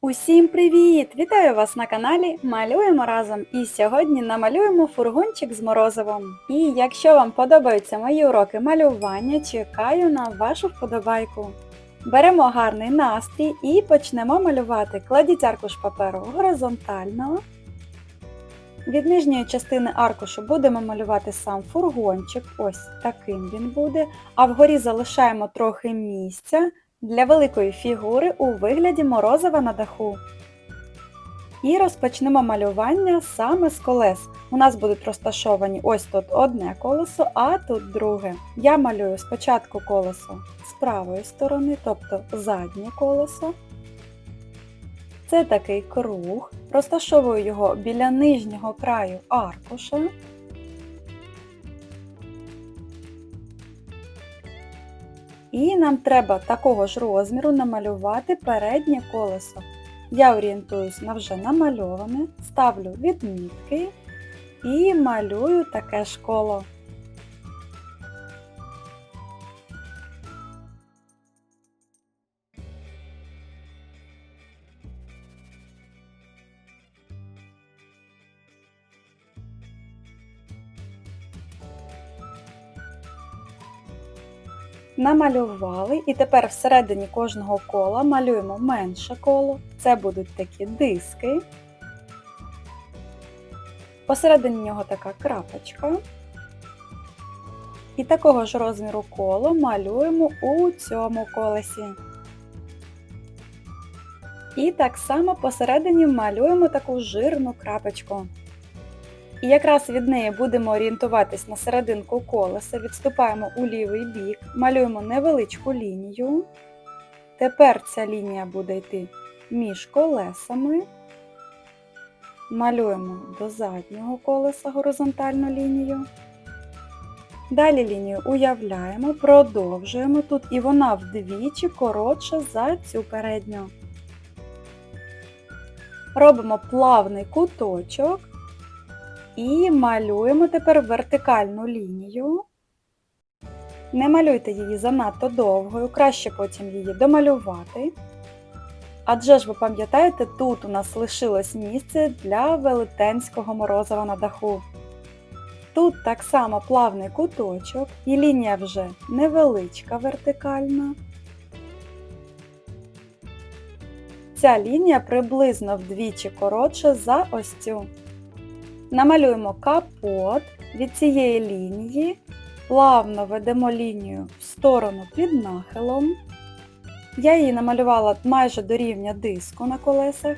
Усім привіт! Вітаю вас на каналі Малюємо разом. І сьогодні намалюємо фургончик з морозивом. І якщо вам подобаються мої уроки малювання, чекаю на вашу вподобайку. Беремо гарний настрій і почнемо малювати. Кладіть аркуш паперу горизонтально. Від нижньої частини аркушу будемо малювати сам фургончик, ось таким він буде, а вгорі залишаємо трохи місця для великої фігури у вигляді морозива на даху. І розпочнемо малювання саме з колес. У нас будуть розташовані ось тут одне колесо, а тут друге. Я малюю спочатку колесо з правої сторони, тобто заднє колесо. Це такий круг, розташовую його біля нижнього краю аркуша. І нам треба такого ж розміру намалювати переднє колесо. Я орієнтуюсь на вже намальоване, ставлю відмітки і малюю таке ж коло. Намалювали і тепер всередині кожного кола малюємо менше коло. Це будуть такі диски. Посередині нього така крапочка. І такого ж розміру коло малюємо у цьому колесі. І так само посередині малюємо таку жирну крапочку. І якраз від неї будемо орієнтуватись на серединку колеса, відступаємо у лівий бік, малюємо невеличку лінію. Тепер ця лінія буде йти між колесами. Малюємо до заднього колеса горизонтальну лінію. Далі лінію уявляємо, продовжуємо тут, і вона вдвічі коротша за цю передню. Робимо плавний куточок. І малюємо тепер вертикальну лінію. Не малюйте її занадто довгою, краще потім її домалювати. Адже ж ви пам'ятаєте, тут у нас лишилось місце для велетенського морозива на даху. Тут так само плавний куточок і лінія вже невеличка вертикальна. Ця лінія приблизно вдвічі коротша за ось цю. Намалюємо капот від цієї лінії, плавно ведемо лінію в сторону під нахилом. Я її намалювала майже до рівня диску на колесах.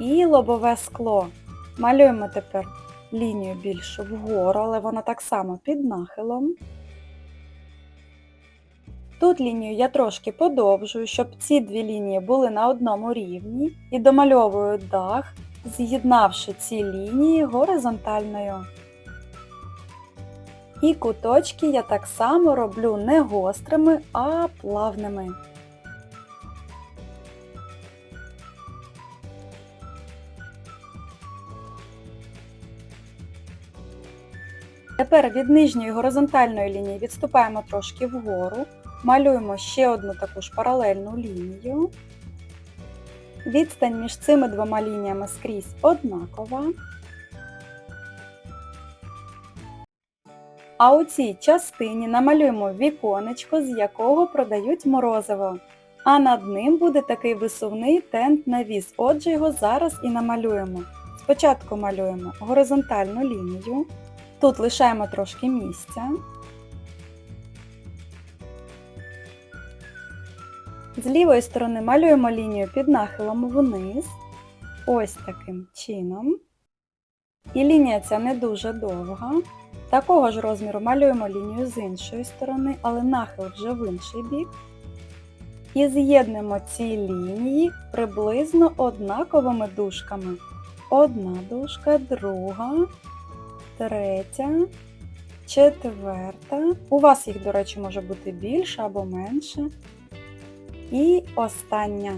І лобове скло. Малюємо тепер лінію більше вгору, але вона так само під нахилом. Тут лінію я трошки подовжую, щоб ці дві лінії були на одному рівні і домальовую дах з'єднавши ці лінії горизонтальною. І куточки я так само роблю не гострими, а плавними. Тепер від нижньої горизонтальної лінії відступаємо трошки вгору, малюємо ще одну таку ж паралельну лінію. Відстань між цими двома лініями скрізь однакова. А у цій частині намалюємо віконечко, з якого продають морозиво. А над ним буде такий висувний тент навіс, отже його зараз і намалюємо. Спочатку малюємо горизонтальну лінію, тут лишаємо трошки місця. З лівої сторони малюємо лінію під нахилом вниз, ось таким чином. І лінія ця не дуже довга. Такого ж розміру малюємо лінію з іншої сторони, але нахил вже в інший бік. І з'єднуємо ці лінії приблизно однаковими дужками. Одна дужка, друга, третя, четверта. У вас їх, до речі, може бути більше або менше. І остання.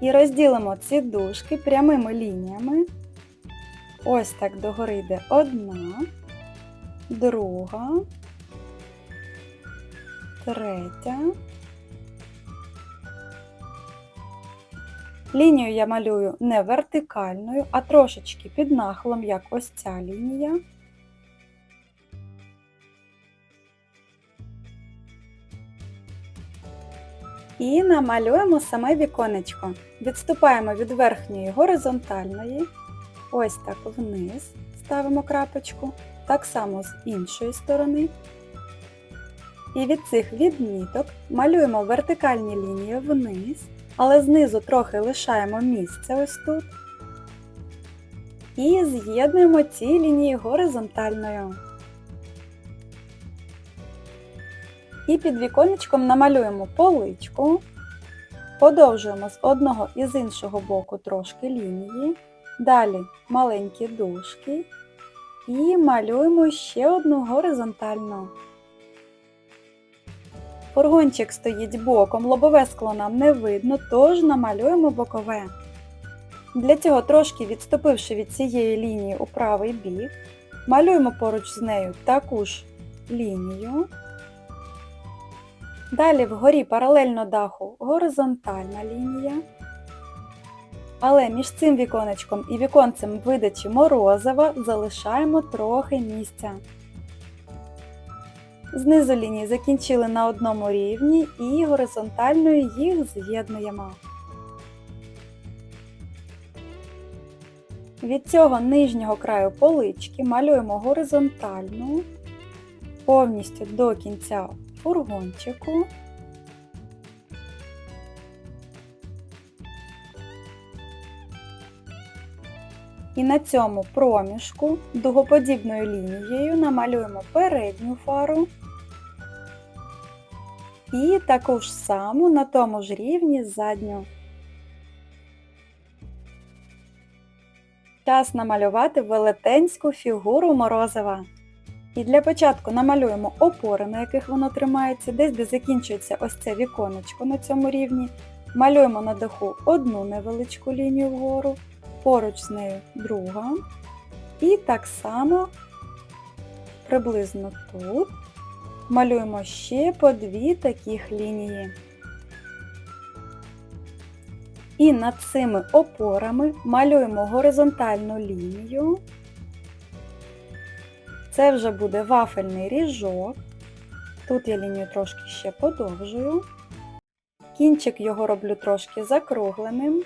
І розділимо ці дужки прямими лініями. Ось так догори йде одна, друга, третя. Лінію я малюю не вертикальною, а трошечки під нахлом, як ось ця лінія. І намалюємо саме віконечко. Відступаємо від верхньої горизонтальної, ось так вниз ставимо крапочку, так само з іншої сторони. І від цих відміток малюємо вертикальні лінії вниз, але знизу трохи лишаємо місце ось тут. І з'єднуємо ці лінії горизонтальною. І під віконечком намалюємо поличку, подовжуємо з одного і з іншого боку трошки лінії, далі маленькі дужки і малюємо ще одну горизонтальну. Фургончик стоїть боком, лобове скло нам не видно, тож намалюємо бокове. Для цього трошки відступивши від цієї лінії у правий бік, малюємо поруч з нею таку ж лінію. Далі вгорі паралельно даху горизонтальна лінія. Але між цим віконечком і віконцем видачі морозива залишаємо трохи місця. Знизу лінії закінчили на одному рівні і горизонтальною їх з'єднуємо. Від цього нижнього краю полички малюємо горизонтальну повністю до кінця фургончику. І на цьому проміжку дугоподібною лінією намалюємо передню фару і таку ж саму на тому ж рівні задню. Час намалювати велетенську фігуру морозива. І для початку намалюємо опори, на яких воно тримається, десь де закінчується ось це віконечко на цьому рівні. Малюємо на даху одну невеличку лінію вгору, поруч з нею друга. І так само приблизно тут малюємо ще по дві таких лінії. І над цими опорами малюємо горизонтальну лінію. Це вже буде вафельний ріжок. Тут я лінію трошки ще подовжую. Кінчик його роблю трошки закругленим.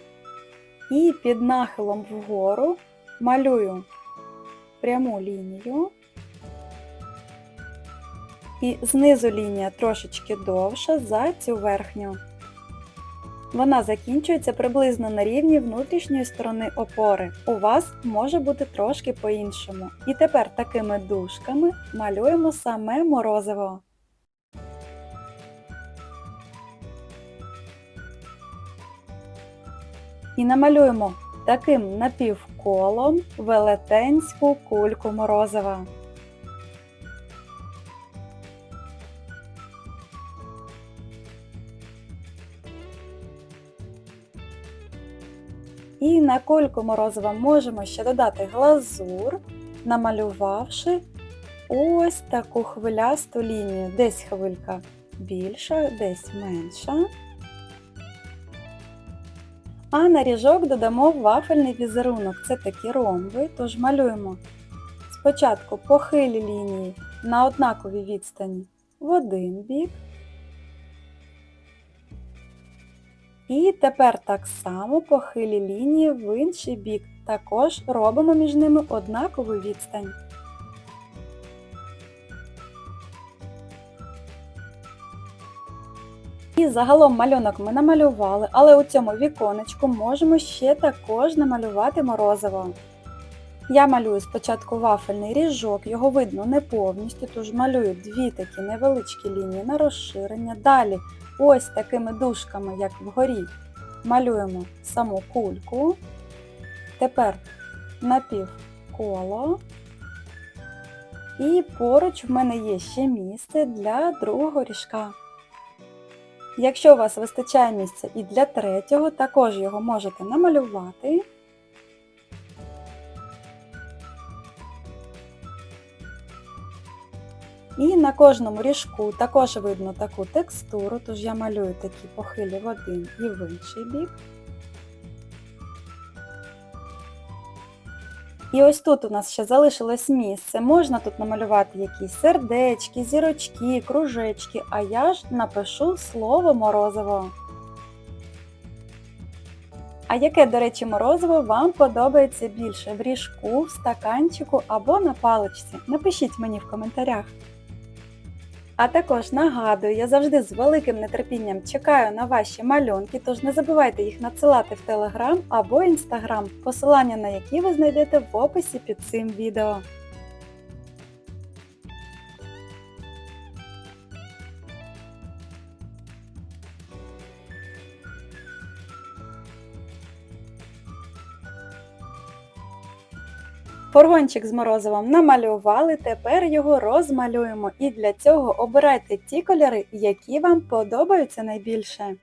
І під нахилом вгору малюю пряму лінію. І знизу лінія трошечки довша за цю верхню. Вона закінчується приблизно на рівні внутрішньої сторони опори. У вас може бути трошки по-іншому. І тепер такими дужками малюємо саме морозиво. І намалюємо таким напівколом велетенську кульку морозива. І на кульку морозива можемо ще додати глазур, намалювавши ось таку хвилясту лінію. Десь хвилька більша, десь менша. А на ріжок додамо вафельний візерунок. Це такі ромби, тож малюємо спочатку похилі лінії на однаковій відстані в один бік. І тепер так само похилі лінії в інший бік. Також робимо між ними однакову відстань. І загалом малюнок ми намалювали, але у цьому віконечку можемо ще також намалювати морозиво. Я малюю спочатку вафельний ріжок, його видно не повністю, тож малюю дві такі невеличкі лінії на розширення. Далі ось такими дужками, як вгорі, малюємо саму кульку. Тепер напівколо. І поруч в мене є ще місце для другого ріжка. Якщо у вас вистачає місця і для третього, також його можете намалювати. І на кожному ріжку також видно таку текстуру, тож я малюю такі похилі в один і в інший бік. І ось тут у нас ще залишилось місце. Можна тут намалювати якісь сердечки, зірочки, кружечки, а я ж напишу слово морозиво. А яке, до речі, морозиво вам подобається більше в ріжку, в стаканчику або на паличці? Напишіть мені в коментарях. А також нагадую, я завжди з великим нетерпінням чекаю на ваші малюнки, тож не забувайте їх надсилати в Телеграм або Інстаграм, посилання на які ви знайдете в описі під цим відео. Фургончик з морозивом намалювали, тепер його розмалюємо. І для цього обирайте ті кольори, які вам подобаються найбільше.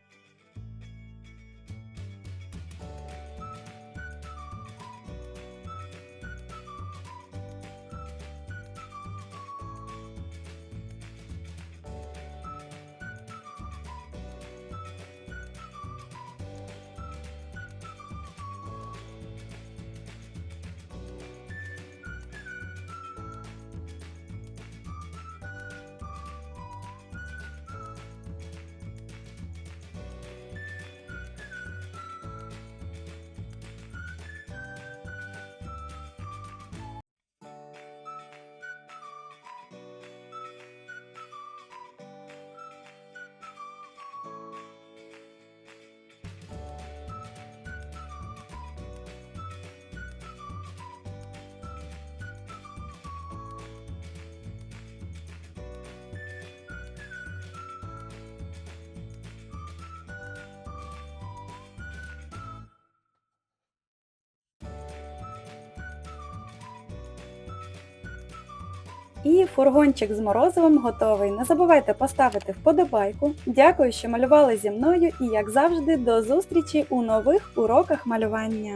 І фургончик з морозивом готовий. Не забувайте поставити вподобайку. Дякую, що малювали зі мною і, як завжди, до зустрічі у нових уроках малювання.